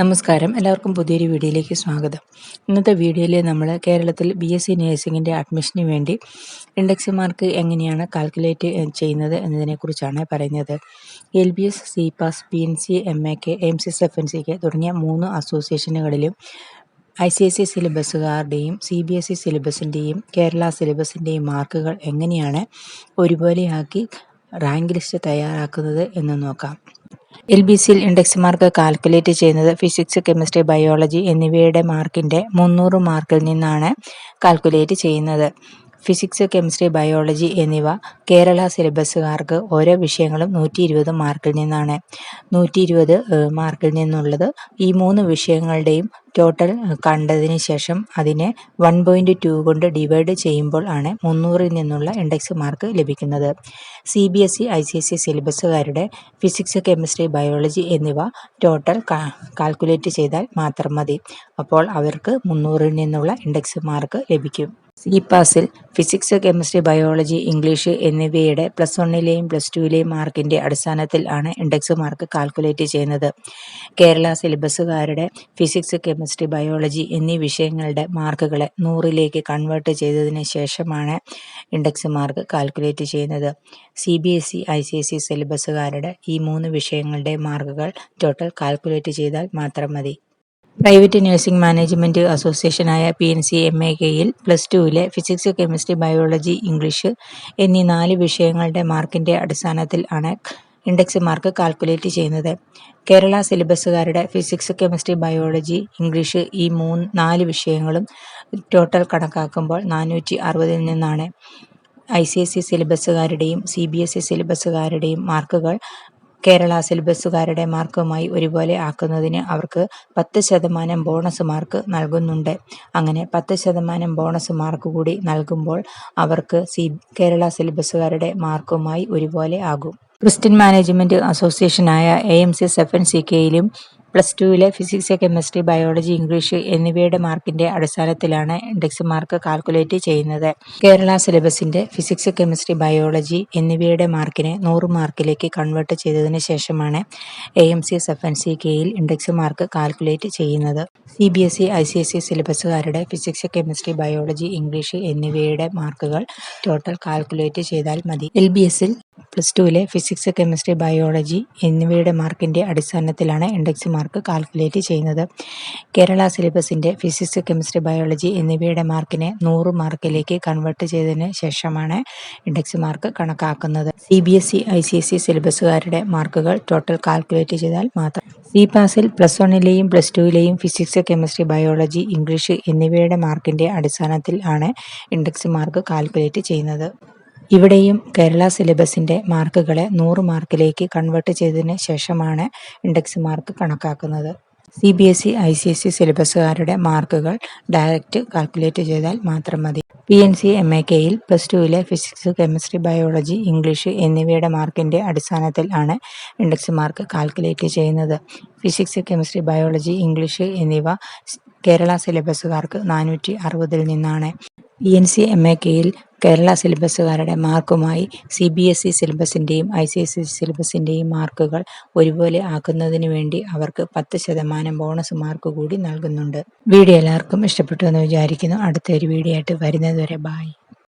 നമസ്കാരം. എല്ലാവർക്കും പുതിയൊരു വീഡിയോയിലേക്ക് സ്വാഗതം. ഇന്നത്തെ വീഡിയോയിൽ നമ്മൾ കേരളത്തിൽ ബി എസ് സി നേഴ്സിംഗിന്റെ അഡ്മിഷന് വേണ്ടി ഇൻഡെക്സ് മാർക്ക് എങ്ങനെയാണ് കാൽക്കുലേറ്റ് ചെയ്യുന്നത് എന്നതിനെക്കുറിച്ചാണ് പറയുന്നത്. L B S C PAS P N C M A K M C S F N C K തുടങ്ങിയ മൂന്ന് അസോസിയേഷനുകളിലും ഐ സി എസ് സി സിലബസുകാരുടെയും സി ബി എസ് ഇ സിലബസിന്റെയും കേരള സിലബസിന്റെയും മാർക്കുകൾ എങ്ങനെയാണ് ഒരുപോലെയാക്കി റാങ്ക് ലിസ്റ്റ് തയ്യാറാക്കുന്നത് എന്ന് നോക്കാം. എൽ ബി സിയിൽ ഇൻഡെക്സ് മാർക്ക് കാൽക്കുലേറ്റ് ചെയ്യുന്നത് ഫിസിക്സ് കെമിസ്ട്രി ബയോളജി എന്നിവയുടെ മാർക്കിന്റെ മുന്നൂറ് മാർക്കിൽ നിന്നാണ് കാൽക്കുലേറ്റ് ചെയ്യുന്നത്. ഫിസിക്സ് കെമിസ്ട്രി ബയോളജി എന്നിവ കേരള സിലബസുകാർക്ക് ഓരോ വിഷയങ്ങളും നൂറ്റി ഇരുപത് മാർക്കിൽ നിന്നാണ്. നൂറ്റി ഇരുപത് മാർക്കിൽ നിന്നുള്ളത് ഈ മൂന്ന് വിഷയങ്ങളുടെയും ടോട്ടൽ കണ്ടതിന് ശേഷം അതിനെ വൺ പോയിന്റ് ടു കൊണ്ട് ഡിവൈഡ് ചെയ്യുമ്പോൾ ആണ് മുന്നൂറിൽ നിന്നുള്ള ഇൻഡെക്സ് മാർക്ക് ലഭിക്കുന്നത്. C B S E I C S E സിലബസുകാരുടെ physics chemistry biology എന്നിവ ടോട്ടൽ കാൽക്കുലേറ്റ് ചെയ്താൽ മാത്രം മതി. അപ്പോൾ അവർക്ക് മുന്നൂറിൽ നിന്നുള്ള ഇൻഡെക്സ് മാർക്ക് ലഭിക്കും. സി പാസിൽ ഫിസിക്സ് കെമിസ്ട്രി ബയോളജി ഇംഗ്ലീഷ് എന്നിവയുടെ പ്ലസ് വണ്ണിലെയും പ്ലസ് ടുവിലെയും മാർക്കിന്റെ അടിസ്ഥാനത്തിൽ ആണ് ഇൻഡെക്സ് മാർക്ക് കാൽക്കുലേറ്റ് ചെയ്യുന്നത്. കേരള സിലബസുകാരുടെ ഫിസിക്സ് കെമിസ്ട്രി ബയോളജി എന്നീ വിഷയങ്ങളുടെ മാർക്കുകളെ നൂറിലേക്ക് കൺവേർട്ട് ചെയ്തതിന് ശേഷമാണ് ഇൻഡെക്സ് മാർക്ക് കാൽക്കുലേറ്റ് ചെയ്യുന്നത്. C B S E I C S E സിലബസുകാരുടെ ഈ മൂന്ന് വിഷയങ്ങളുടെ മാർക്കുകൾ ടോട്ടൽ കാൽക്കുലേറ്റ് ചെയ്താൽ മാത്രം മതി. Private nursing management അസോസിയേഷനായ P N C M A കെയിൽ പ്ലസ് ടുവിലെ ഫിസിക്സ് കെമിസ്ട്രി ബയോളജി ഇംഗ്ലീഷ് എന്നീ നാല് വിഷയങ്ങളുടെ മാർക്കിന്റെ അടിസ്ഥാനത്തിൽ ആണ് ഇൻഡെക്സ് മാർക്ക് കാൽക്കുലേറ്റ് ചെയ്യുന്നത്. കേരള സിലബസുകാരുടെ ഫിസിക്സ് കെമിസ്ട്രി ബയോളജി ഇംഗ്ലീഷ് ഈ മൂന്ന് നാല് വിഷയങ്ങളും ടോട്ടൽ കണക്കാക്കുമ്പോൾ നാനൂറ്റി അറുപതിൽ നിന്നാണ് ഐ സി എസ് സി സിലബസുകാരുടെയും സി ബി എസ് ഇ സിലബസുകാരുടെയും മാർക്കുകൾ കേരള സിലബസുകാരുടെ മാർക്കുമായി ഒരുപോലെ ആക്കുന്നതിന് അവർക്ക് പത്ത് ശതമാനം ബോണസ് മാർക്ക് നൽകുന്നുണ്ട്. അങ്ങനെ പത്ത് ശതമാനം ബോണസ് മാർക്ക് കൂടി നൽകുമ്പോൾ അവർക്ക് സി കേരള സിലബസുകാരുടെ മാർക്കുമായി ഒരുപോലെ ആകും. Christian management അസോസിയേഷനായ A M C S F N C കെയിലും plus ടുവിലെ ഫിസിക്സ് കെമിസ്ട്രി ബയോളജി ഇംഗ്ലീഷ് എന്നിവയുടെ മാർക്കിന്റെ അടിസ്ഥാനത്തിലാണ് ഇൻഡെക്സ് മാർക്ക് കാൽക്കുലേറ്റ് ചെയ്യുന്നത്. കേരള സിലബസിന്റെ ഫിസിക്സ് കെമിസ്ട്രി ബയോളജി എന്നിവയുടെ മാർക്കിനെ നൂറ് മാർക്കിലേക്ക് കൺവേർട്ട് ചെയ്തതിന് ശേഷമാണ് A M C S F N C കെയിൽ ഇൻഡെക്സ് മാർക്ക് കാൽക്കുലേറ്റ് ചെയ്യുന്നത്. C B S E I C S E സിലബസുകാരുടെ physics chemistry biology English എന്നിവയുടെ മാർക്കുകൾ ടോട്ടൽ കാൽക്കുലേറ്റ് ചെയ്താൽ മതി. എൽ ബി എസിൽ പ്ലസ് ടുവിലെ ഫിസിക്സ് കെമിസ്ട്രി ബയോളജി എന്നിവയുടെ മാർക്കിന്റെ അടിസ്ഥാനത്തിലാണ് ഇൻഡെക്സ് മാർക്ക് കാൽക്കുലേറ്റ് ചെയ്യുന്നത്. കേരള സിലബസിന്റെ ഫിസിക്സ് കെമിസ്ട്രി ബയോളജി എന്നിവയുടെ മാർക്കിനെ നൂറ് മാർക്കിലേക്ക് കൺവേർട്ട് ചെയ്തതിന് ശേഷമാണ് ഇൻഡെക്സ് മാർക്ക് കണക്കാക്കുന്നത്. C B S E I C S E സിലബസുകാരുടെ മാർക്കുകൾ ടോട്ടൽ കാൽക്കുലേറ്റ് ചെയ്താൽ മാത്രം സി പാസിൽ പ്ലസ് വണ്ണിലെയും പ്ലസ് ടുവിലെയും ഫിസിക്സ് കെമിസ്ട്രി ബയോളജി ഇംഗ്ലീഷ് എന്നിവയുടെ മാർക്കിന്റെ അടിസ്ഥാനത്തിൽ ആണ് ഇൻഡെക്സ് മാർക്ക് കാൽക്കുലേറ്റ് ചെയ്യുന്നത്. ഇവിടെയും കേരള സിലബസിന്റെ മാർക്കുകളെ നൂറ് മാർക്കിലേക്ക് കൺവേർട്ട് ചെയ്തതിന് ശേഷമാണ് ഇൻഡെക്സ് മാർക്ക് കണക്കാക്കുന്നത്. C B S E I C S E സിലബസുകാരുടെ മാർക്കുകൾ ഡയറക്റ്റ് കാൽക്കുലേറ്റ് ചെയ്താൽ മാത്രം മതി. P N C M A കെയിൽ പ്ലസ് ടുവിലെ ഫിസിക്സ് കെമിസ്ട്രി ബയോളജി ഇംഗ്ലീഷ് എന്നിവയുടെ മാർക്കിന്റെ അടിസ്ഥാനത്തിൽ ആണ് ഇൻഡെക്സ് മാർക്ക് കാൽക്കുലേറ്റ് ചെയ്യുന്നത്. ഫിസിക്സ് കെമിസ്ട്രി ബയോളജി ഇംഗ്ലീഷ് എന്നിവ കേരള സിലബസുകാർക്ക് നാനൂറ്റി അറുപതിൽ നിന്നാണ്. P N C M A കെയിൽ കേരള സിലബസുകാരുടെ മാർക്കുമായി സി ബി എസ് ഇ സിലബസിന്റെയും ഐ സി എസ് ഇ സിലബസിന്റെയും മാർക്കുകൾ ഒരുപോലെ ആക്കുന്നതിന് വേണ്ടി അവർക്ക് പത്ത് ശതമാനം ബോണസ് മാർക്ക് കൂടി നൽകുന്നുണ്ട്. വീഡിയോ എല്ലാവർക്കും ഇഷ്ടപ്പെട്ടു എന്ന് വിചാരിക്കുന്നു. അടുത്തൊരു വീഡിയോ ആയിട്ട് വരുന്നതുവരെ ബായ്